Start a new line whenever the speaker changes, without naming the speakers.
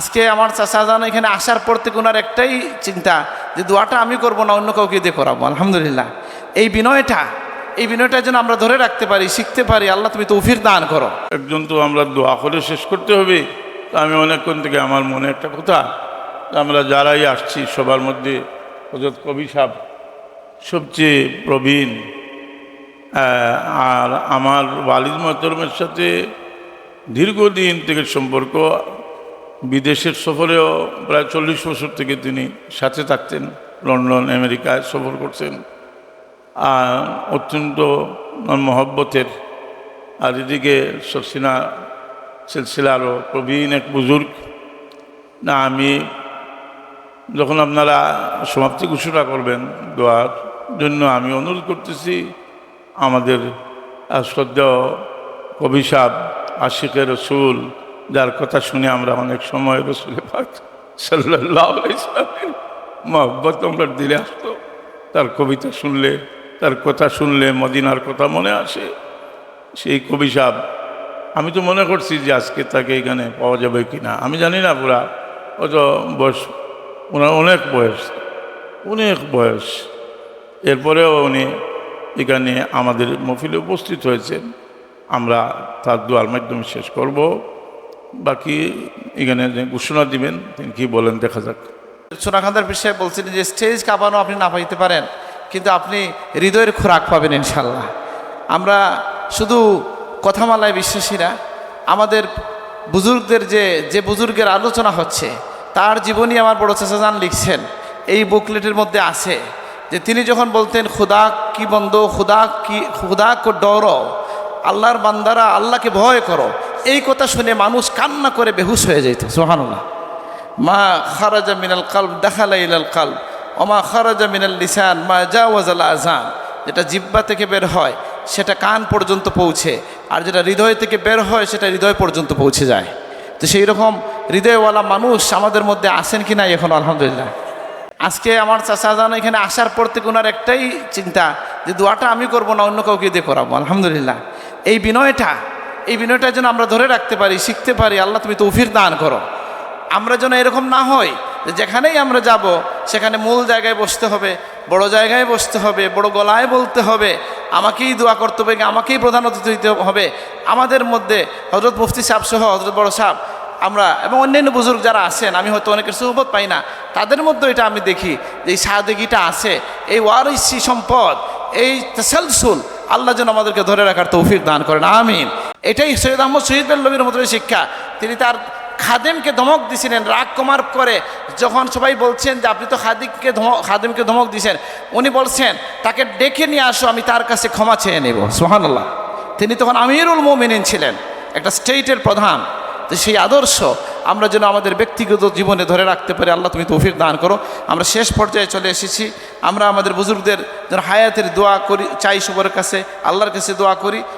আজকে আমার চাচা জান এখানে আসার পর থেকে ওনার একটাই চিন্তা যে দোয়াটা আমি করব না, অন্য কাউকে দিয়ে করাবো। আলহামদুলিল্লাহ। এই বিনয়টা এই বিনয়টা যেন আমরা ধরে রাখতে পারি, শিখতে পারি, আল্লাহ তুমি তৌফির দান করো।
একজন তো আমরা দোয়া করে শেষ করতে হবে আমি অনেকক্ষণ থেকে আমার মনে একটা কথা আমরা যারাই আসছি, সবার মধ্যে হজরত কবি সাহেব সবচেয়ে প্রবীণ আর আমার ওয়ালিদ মহতরমের সাথে দীর্ঘদিন থেকে সম্পর্ক বিদেশের সফরেও প্রায় চল্লিশ বছর থেকে তিনি সাথে থাকতেন, লন্ডন, আমেরিকায় সফর করছেন আর অত্যন্ত মহব্বতের আর এদিকে সরসিনা সিলসিলারও প্রবীণ এক বুজুর্গ। না, আমি যখন আপনারা সমাপ্তি ঘোষণা করবেন দোয়ার জন্য আমি অনুরোধ করতেছি, আমাদের শ্রদ্ধেয় কবি সাহ আশিকের রসুল যার কথা শুনে আমরা অনেক সময় রসুলের পাক সাল্লাহ মহব্বত আমরা দিলে আসতো। তার কবিতা শুনলে, তার কথা শুনলে মদিনার কথা মনে আসে। সেই কবি সাহেব, আমি তো মনে করছি যে আজকে তাকে এখানে পাওয়া যাবে কি না আমি জানি না পুরা অত বয়স, ওনার অনেক বয়স অনেক বয়স। এরপরেও উনি এখানে আমাদের মফিলে উপস্থিত হয়েছেন। আমরা তার দোয়ার মাধ্যমে শেষ করব। বাকি এখানে ঘোষণা দিবেন, তিনি কী বলেন দেখা যাক।
সোনাখান্দার বিষয়ে বলছিলেন যে, স্টেজ কাঁপানো আপনি না পাইতে পারেন, কিন্তু আপনি হৃদয়ের খোরাক পাবেন ইনশাল্লাহ আমরা শুধু কথামালায় বিশ্বাসীরা আমাদের বুজুর্গদের যে যে বুজুর্গের আলোচনা হচ্ছে, তার জীবনী আমার বড় চাচাজান লিখছেন, এই বুকলেটের মধ্যে আছে যে, তিনি যখন বলতেন, খুদা কি বন্ধ, খুদা কি, খুদা কো ডর, আল্লাহর বান্দারা আল্লাহকে ভয় করো এই কথা শুনে মানুষ কান্না করে বেহুশ হয়ে যেত সোহানুল্লাহ মা খারাজা মিনাল কালব, দেখালা ইলাল কালব। ওমা খারাজা মিনাল লিসান, মা জাওয়াজাল আজান যেটা জিব্বা থেকে বের হয়, সেটা কান পর্যন্ত পৌঁছে। আর যেটা হৃদয় থেকে বের হয়, সেটা হৃদয় পর্যন্ত পৌঁছে যায়। তো সেই রকম হৃদয়ওয়ালা মানুষ আমাদের মধ্যে আসেন কি নাই এখন, আলহামদুলিল্লাহ? আজকে আমার চাচা জান এখানে আসার পর থেকে ওনার একটাই চিন্তা, যে দোয়াটা আমি করব না, অন্য কাউকে দিয়ে করাবো, আলহামদুলিল্লাহ। এই বিনয়টা এই বিনয়টা যেন আমরা ধরে রাখতে পারি, শিখতে পারি, আল্লাহ তুমি তৌফির দান করো। আমরা যেন এরকম না হই যে যেখানেই আমরা যাব, সেখানে মূল জায়গায় বসতে হবে, বড় জায়গায় বসতে হবে, বড় গলায় বলতে হবে, আমাকেই দোয়া করতে হবে আমাকেই প্রধান অতিথি দিতে হবে। আমাদের মধ্যে হজরত মুফতি সাহেব সহ হজরত বড় সাহেব, আমরা এবং অন্যান্য বুজুর্গ যারা আছেন, আমি হয়তো অনেকের সুহবত পাই না, তাদের মধ্যে এটা আমি দেখি যে এই সাদেগিটা আছে, এই ওয়ারিসি সম্পদ, এই তেসালসুল, আল্লাহ যেন আমাদেরকে ধরে রাখার তৌফিক দান করেন, আমিন। এটাই সৈয়দ আহমদ শহীদ বেল্লবীর মতো শিক্ষা। তিনি তার খাদেমকে ধমক দিছিলেন, রাগ কমার করে। যখন সবাই বলছেন যে, আপনি তো খাদিককে ধমক, খাদেমকে ধমক দিছেন। উনি বলছেন, তাকে ডেকে নিয়ে আসো, আমি তার কাছে ক্ষমা চেয়ে নেব। সোহানাল্লাহ তিনি তখন আমিরুল মোমিনিন ছিলেন, একটা স্টেটের প্রধান। তো সেই আদর্শ আমরা যেন আমাদের ব্যক্তিগত জীবনে ধরে রাখতে পারি। আল্লাহ তুমি তৌফিক দান করো। আমরা শেষ পর্যায়ে চলে এসেছি। আমরা আমাদের বুজুর্গদের যেন হায়াতের দোয়া করি, চাই সবার কাছে, আল্লাহর কাছে দোয়া করি।